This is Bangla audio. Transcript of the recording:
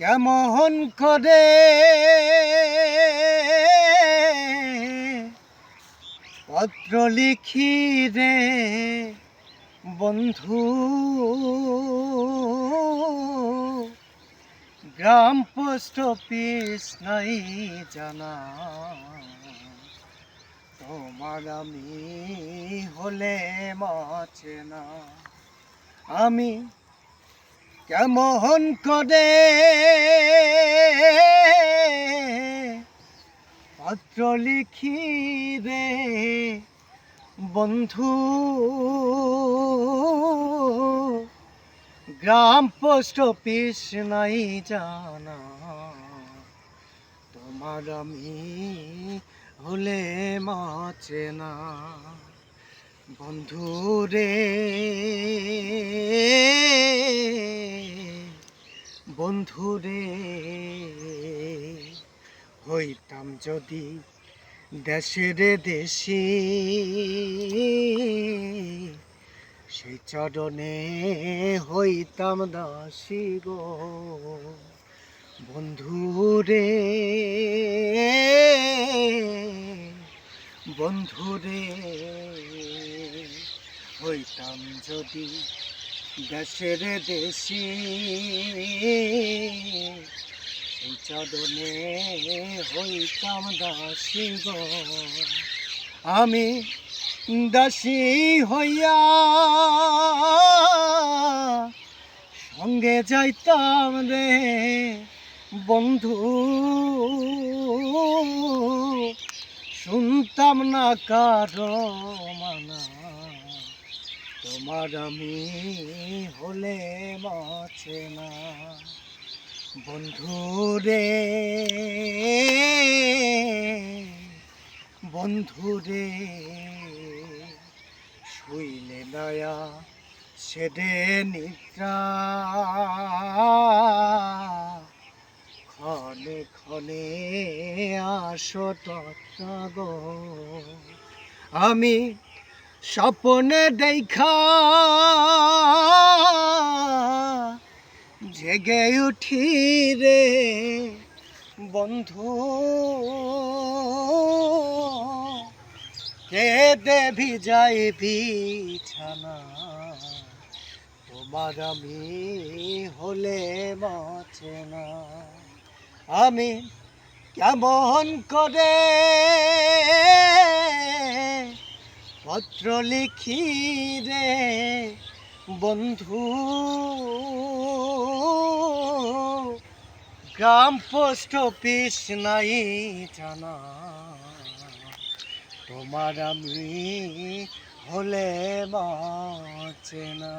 কেমন করে? পত্র লিখি রে বন্ধু। গ্রাম পোস্ট অফিস নাই জানা। তোমার আমি হলে মাছে না। আমি কেমন করে? পত্র লিখি রে, বন্ধু। গ্রাম পোস্ট অফিস নাই জানা। তোমার আমি হলে মাছে না। বন্ধু রে বন্ধু রে হইতাম যদি দেশের দেশে, সেই চরণে হইতাম দাসী গো। বন্ধু রে বন্ধু রে হইতাম যদি দেশের দেশে। চরণে হইতাম দাসী গো। আমি দাসী হইয়া সঙ্গে যাইতাম রে বন্ধু। শুনতাম না কারও মানা। তোমার আমি হলে মাছে না। বন্ধু রে বন্ধু রে, শুইলে নয়া সেদে নিদ্রা। ক্ষণে ক্ষণে আসো তত্রা গো আমি স্বপ্নে দেখা জেগে উঠি রে বন্ধু। কে দেবি, যাই বিছানা, তোমার আমি হলে মাছে না। আমি কেমন করে পত্র লিখি রে বন্ধু। গ্রাম পোস্ট অফিস নাই জানা। তোমার আমি হলে না।